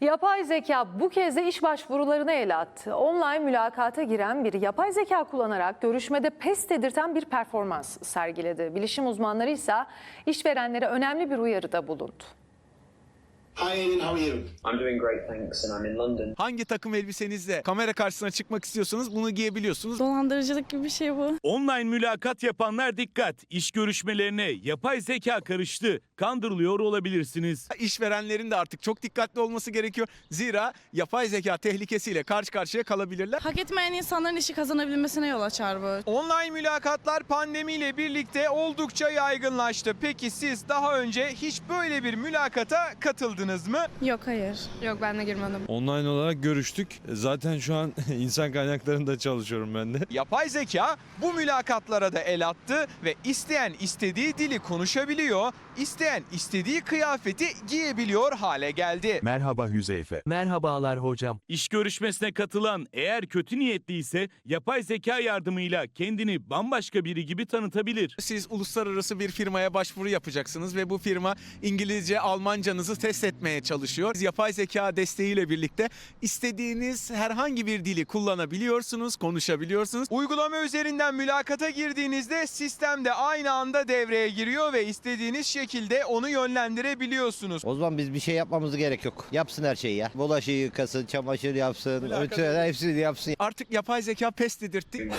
Yapay zeka bu kez de iş başvurularına el attı. Online mülakata giren bir yapay zeka kullanarak görüşmede pes dedirten bir performans sergiledi. Bilişim uzmanları ise işverenlere önemli bir uyarıda bulundu. Hi, Aiden. How are you? I'm doing great, thanks, and I'm in London. Hangi takım elbisenizle kamera karşısına çıkmak istiyorsanız bunu giyebiliyorsunuz. Dolandırıcılık gibi bir şey bu. Online mülakat yapanlar dikkat. İş görüşmelerine yapay zeka karıştı. Kandırılıyor olabilirsiniz. İşverenlerin de artık çok dikkatli olması gerekiyor. Zira yapay zeka tehlikesiyle karşı karşıya kalabilirler. Hak etmeyen insanların işi kazanabilmesine yol açar bu. Online mülakatlar pandemiyle birlikte oldukça yaygınlaştı. Peki siz daha önce hiç böyle bir mülakata katıldınız mı? Yok hayır. Yok ben de girmedim. Online olarak görüştük. Zaten şu an insan kaynaklarında çalışıyorum ben de. Yapay zeka bu mülakatlara da el attı ve isteyen istediği dili konuşabiliyor, isteyen istediği kıyafeti giyebiliyor hale geldi. Merhaba Hüzeyfe. Merhabalar hocam. İş görüşmesine katılan eğer kötü niyetliyse yapay zeka yardımıyla kendini bambaşka biri gibi tanıtabilir. Siz uluslararası bir firmaya başvuru yapacaksınız ve bu firma İngilizce, Almancanızı test etmeye çalışıyor. Yapay zeka desteğiyle birlikte istediğiniz herhangi bir dili kullanabiliyorsunuz, konuşabiliyorsunuz. Uygulama üzerinden mülakata girdiğinizde sistem de aynı anda devreye giriyor ve istediğiniz şekilde onu yönlendirebiliyorsunuz. O zaman biz bir şey yapmamız gerek yok. Yapsın her şeyi ya. Bulaşığı yıkasın, çamaşır yapsın, Mülakat ötüler hepsini yapsın. Artık yapay zeka pes dedirtti.